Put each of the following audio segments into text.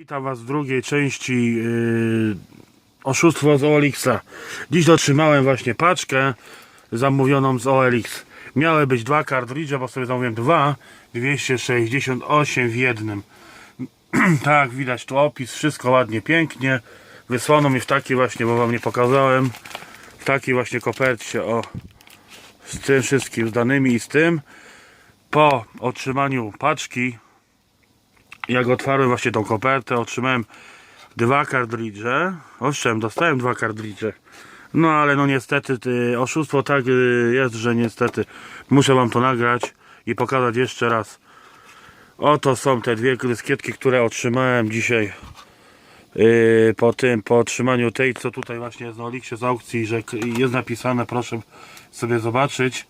Witam Was w drugiej części yy, oszustwo z OLX. Dziś otrzymałem właśnie paczkę zamówioną z OLX. Miały być dwa kartridże, bo sobie zamówiłem dwa. 268 w jednym. tak, widać tu opis, wszystko ładnie, pięknie. Wysłano mi w takiej właśnie, bo Wam nie pokazałem. W takiej właśnie kopercie, o. Z tym wszystkim, z danymi i z tym. Po otrzymaniu paczki jak otwarłem właśnie tą kopertę, otrzymałem dwa kartridże. Owszem, dostałem dwa kartridże. No ale no niestety y, oszustwo tak y, jest, że niestety muszę wam to nagrać i pokazać jeszcze raz. Oto są te dwie dyskietki, które otrzymałem dzisiaj y, po tym, po otrzymaniu tej, co tutaj właśnie jest na Oliksie z aukcji, że jest napisane, proszę sobie zobaczyć.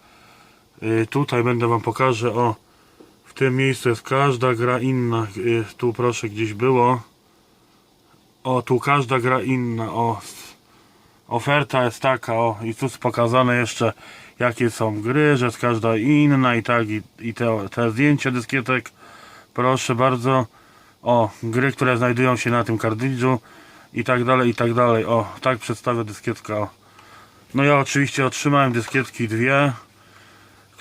Y, Tutaj będę wam pokażę o w tym miejscu jest każda gra inna. Y, Tu proszę gdzieś było. O, tu każda gra inna. O, oferta jest taka. O, i tu pokazane jeszcze jakie są gry, że jest każda inna i tak. I, i te, te zdjęcia dyskietek. Proszę bardzo. O, gry, które znajdują się na tym kartridżu i tak dalej, i tak dalej. O, tak przedstawia dyskietka. O. No ja oczywiście otrzymałem dyskietki dwie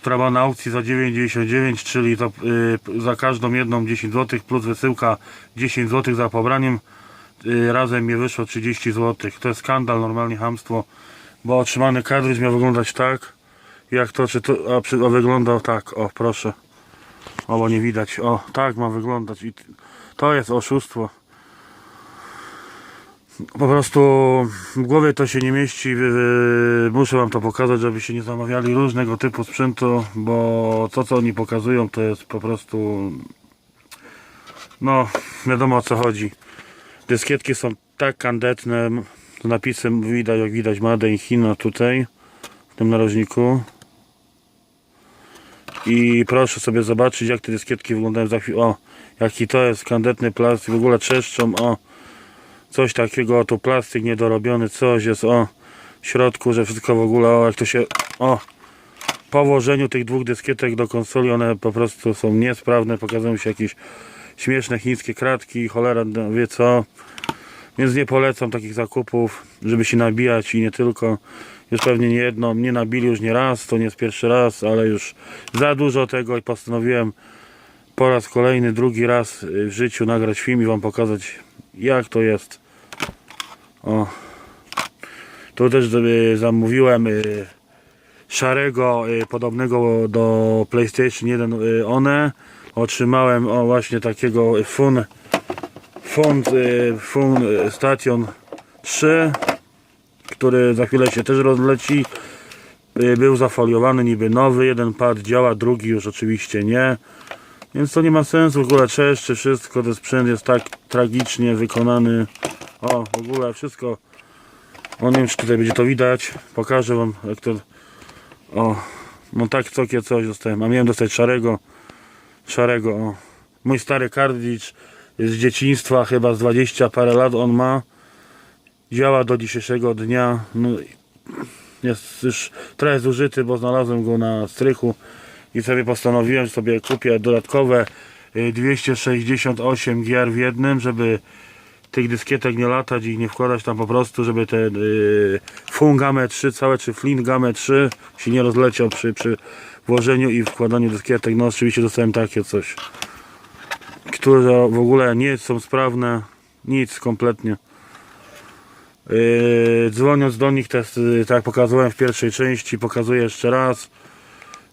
która była na aukcji za 9,99, czyli to y, za każdą jedną 10 zł plus wysyłka 10 zł za pobraniem. Y, razem mi wyszło 30 zł. To jest skandal, normalnie hamstwo, bo otrzymany kartridż miał wyglądać tak, jak to, czy to, a, przy, a wyglądał tak, o proszę. O, bo nie widać, o tak ma wyglądać i to jest oszustwo. Po prostu w głowie to się nie mieści. Muszę wam to pokazać, żebyście nie zamawiali różnego typu sprzętu, bo to co oni pokazują to jest po prostu no wiadomo o co chodzi. Dyskietki są tak kandetne, z napisem widać jak widać Made in China tutaj w tym narożniku. I proszę sobie zobaczyć jak te dyskietki wyglądają za chwilę. O, jaki to jest kandetny plastik, w ogóle trzeszczą, o coś takiego, tu plastik niedorobiony, coś jest, o, środku, że wszystko w ogóle, o, jak to się, o, tych dwóch dyskietek do konsoli, one po prostu są niesprawne, pokazują się jakieś śmieszne chińskie kratki, cholera no, wie co, więc nie polecam takich zakupów, żeby się nabijać i nie tylko, już pewnie nie jedno, mnie nabili już nie raz, to nie jest pierwszy raz, ale już za dużo tego i postanowiłem po raz kolejny, drugi raz w życiu nagrać film i wam pokazać jak to jest. O. Tu też zamówiłem y, szarego, y, podobnego do PlayStation 1 y, One. Otrzymałem o właśnie takiego Fun Fun, Fun Station 3, który za chwilę się też rozleci. Był zafoliowany niby nowy, jeden pad działa, drugi już oczywiście nie. Więc to nie ma sensu, w ogóle trzeszczy wszystko, ten sprzęt jest tak tragicznie wykonany. O, w ogóle wszystko. O, nie wiem czy tutaj będzie to widać. Pokażę wam jak to... O, no tak cokie coś dostałem. A miałem dostać szarego. Szarego, o. Mój stary kartridż z dzieciństwa, chyba z 20 parę lat on ma. Działa do dzisiejszego dnia. No, jest już trochę zużyty, bo znalazłem go na strychu i sobie postanowiłem, że sobie kupię dodatkowe 268 gier w jednym, żeby tych dyskietek nie latać i nie wkładać tam po prostu, żeby ten y, FUN Gamę 3 całe, czy Flint Gamę 3 się nie rozleciał przy, przy włożeniu i wkładaniu dyskietek. No oczywiście dostałem takie coś, które w ogóle nie są sprawne, nic kompletnie. Yy, dzwoniąc do nich, też, yy, tak jak pokazałem w pierwszej części, pokazuję jeszcze raz.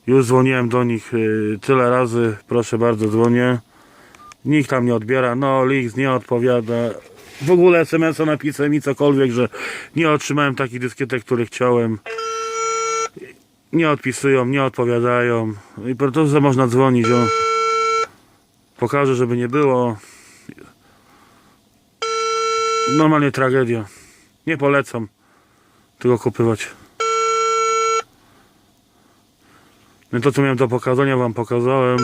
Już dzwoniłem do nich yy, tyle razy, proszę bardzo, dzwonię. Nikt tam nie odbiera, no Lix nie odpowiada. W ogóle SMS-a napisałem mi cokolwiek, że nie otrzymałem takich dyskietek, które chciałem. Nie odpisują, nie odpowiadają. I po że można dzwonić, o. Pokażę, żeby nie było. Normalnie tragedia. Nie polecam tego kupywać. No to co miałem do pokazania wam pokazałem.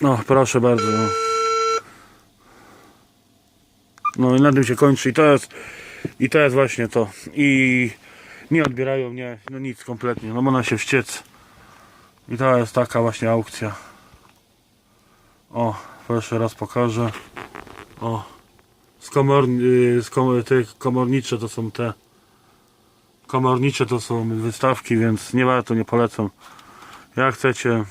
No proszę bardzo. No. no i na tym się kończy i to jest i to jest właśnie to. I nie odbierają mnie, no nic kompletnie, no można się wściec. I to jest taka właśnie aukcja. O, proszę raz pokażę. O, z komor, y, z kom, te komornicze to są te. Komornicze to są wystawki, więc nie warto, nie polecam. Jak chcecie,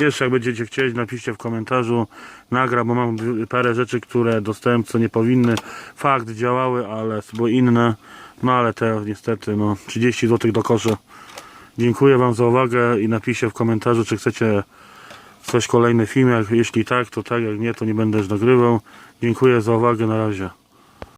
jeszcze jak będziecie chcieli, napiszcie w komentarzu. Nagra, bo mam parę rzeczy, które dostałem, co nie powinny. Fakt, działały, ale były inne. No ale te niestety, no 30 zł do kosza. Dziękuję Wam za uwagę i napiszcie w komentarzu, czy chcecie coś kolejny film. Jeśli tak, to tak, jak nie, to nie będę już nagrywał. Dziękuję za uwagę, na razie.